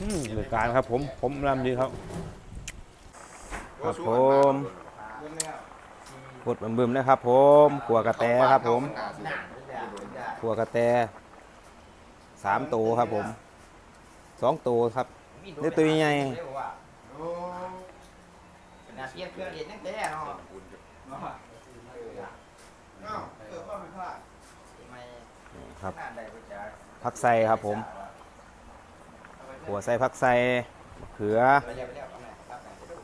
อืมบริการครับ ผมผมรำดีครับ ครับผมกดบึมๆนะครับ ผมขัวกระแตครับ ผมขัวกระแตสามตัวครับ ผมสองตัวครับนี่ตัวใหญ่เป็นอาเซียนเครื่องเรียนตั้งแต่เนาะเนาะเนาะเออพ่อเป็นพ่อไม่ครับน่าได้ประจักษ์ผักใส่ครับผม ขัวใส่ผักใส่เขือเรียกไปเรียกเอาแม่ครับแม่ไปดู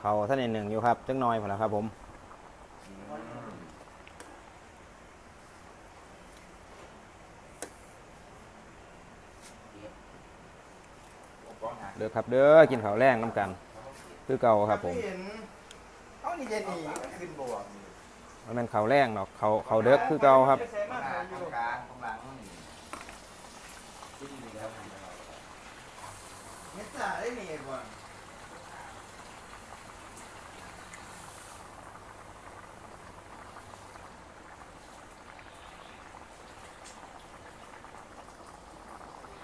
เขาท่านหนึ่งอยู่ครับจังน้อยพอแล้วครับผมเด้อครับเด้อกินข้าวแรงน้ำกัน คือเก่าครับผมเห็นเขานี่จะหนีขึ้นบวกมันเป็นข้าวแรงดอกเขาเขาเด้อคือเก่าครับ ตรงกลางตรงกลางตรงหลังเฮ็ดจ่าได้นี่บ่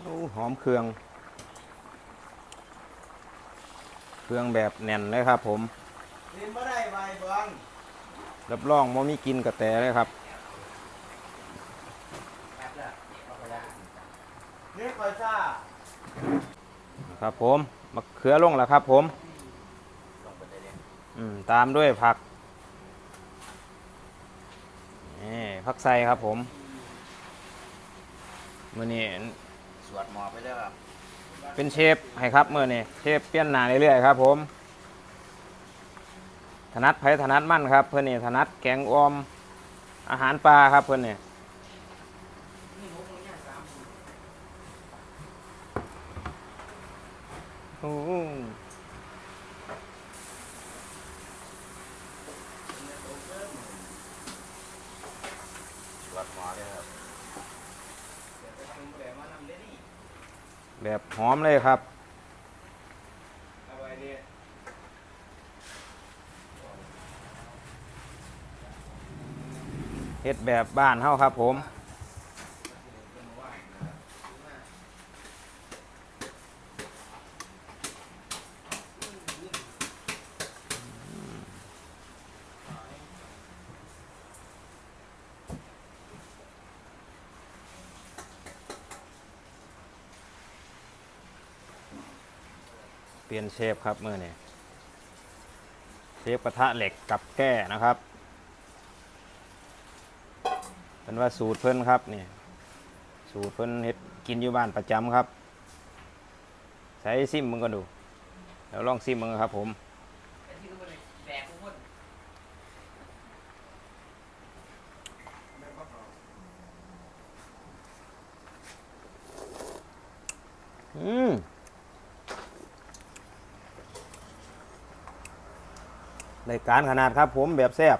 โอ้หอมเครื่อง เครื่องแบบแน่นเลยครับ ผมเรียนบ่ได้ใบเบิ่งรับรองว่ามีกินกระแตเลยครับเรียกคอยซ่า ครับผมมะเขือลงแล้วครับผมอืมตามด้วยผักนี่ผักใส่ครับผมมื่อนี้สวดหมอไปแล้วครับเป็นเชฟให้ครับมื่อนี้เชฟเปลี่ยนหน้าเรื่อยๆครับผมถนัดไผ่ถนัดมั่นครับ เพื่อนนี่ถนัดแกงออมอาหารปลาครับเพื่อนนี่ อ้โหสวดหมอเลยครับแบบหอมเลยครับเฮ็ดแบบบ้านเฮาครับผม ลี่ยนเชฟครับมือนี่เชฟกระทะเหล็กกับแก้นะครับเป็นว่าสูตรเพิ่นครับนี่สูตรเพิ่นเฮ็ดกินอยู่บ้านประจำครับใช้ซิมมึงก็ดู แล้วลองซิมมึงครับผมอืม รายการขนาดครับ ผมแบบแซ่บ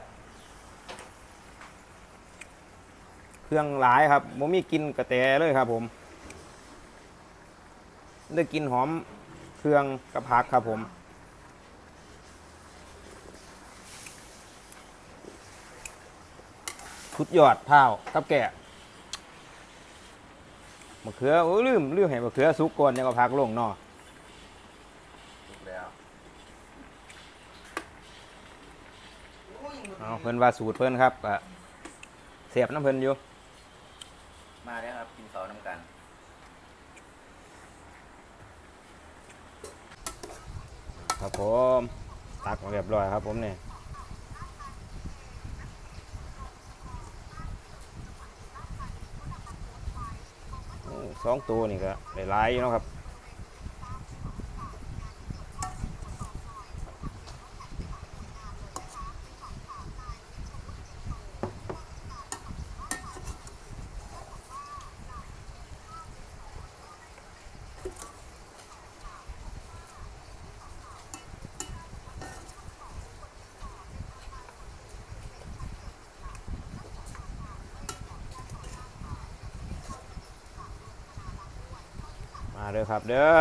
เครื่องหลายครับผมมีกินกระแตเลยครับ ผมได้กินหอมเครื่องกระพักครับผมชุดยอดเท้าวกับแก่มะเขือโอ้ยลืมลืมให้มะเขือสุกก่อนยังก็พักลงเนาะ ถูกแล้ว เอาเพิ่นว่าสูตรเพิ่นครับก็เสียบน้ำเพิ่นอยู่ มาแล้วครับกินข้าวน้ำกันครับผมตักมาเรียบร้อยครับผมเนี่ยโอ้สองตัวนี่ก็ได้หลายอยู่เนาะครับ มาเด้อครับเด้อ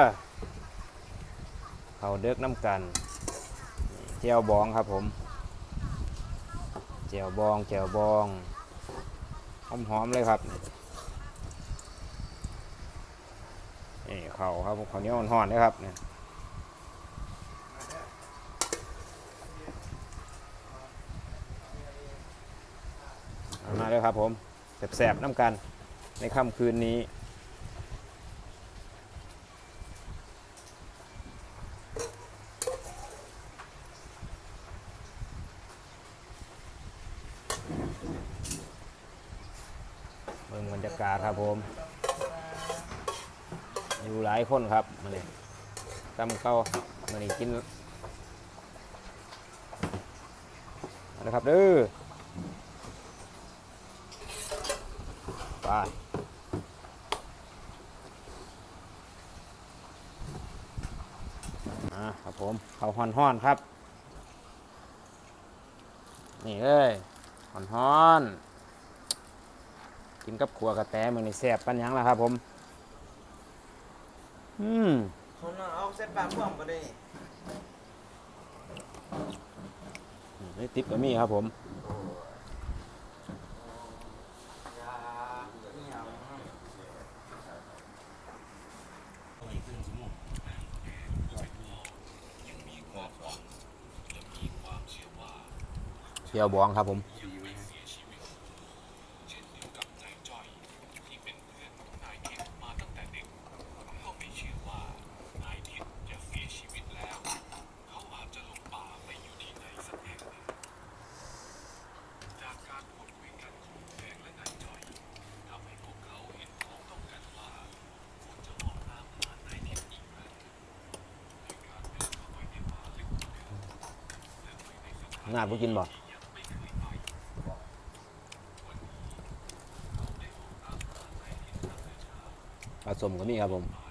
เขาเด็กน้ำกันเจียวบองครับผมเจียวบองเจียวบองหอมๆเลยครับนี่เขาครับเขาเหนี้ยวห่อนๆนะครับเนี่ยมาเลยครับผมแสบๆน้ำกันในค่ำคืนนี้ รยากาศครับผม อยู่หลายคนครับมาเลยจำเข้ามานี่กินมาเลยครับเด้อไปมาครับผมเขาห่อนห่อนครับ นี่เอ้ยห่อนห่อน กินกับขัวกระแตมือนี่แซ่บปันหยังล่ะครับผม อืมคนเอาเส้นปลาพ่วงก็ได้นี่ติ๊บก็มีครับผมยาเนี่ยเชียวบองครับผม น่ากูกินบ่ปลาสมก็มีครับผม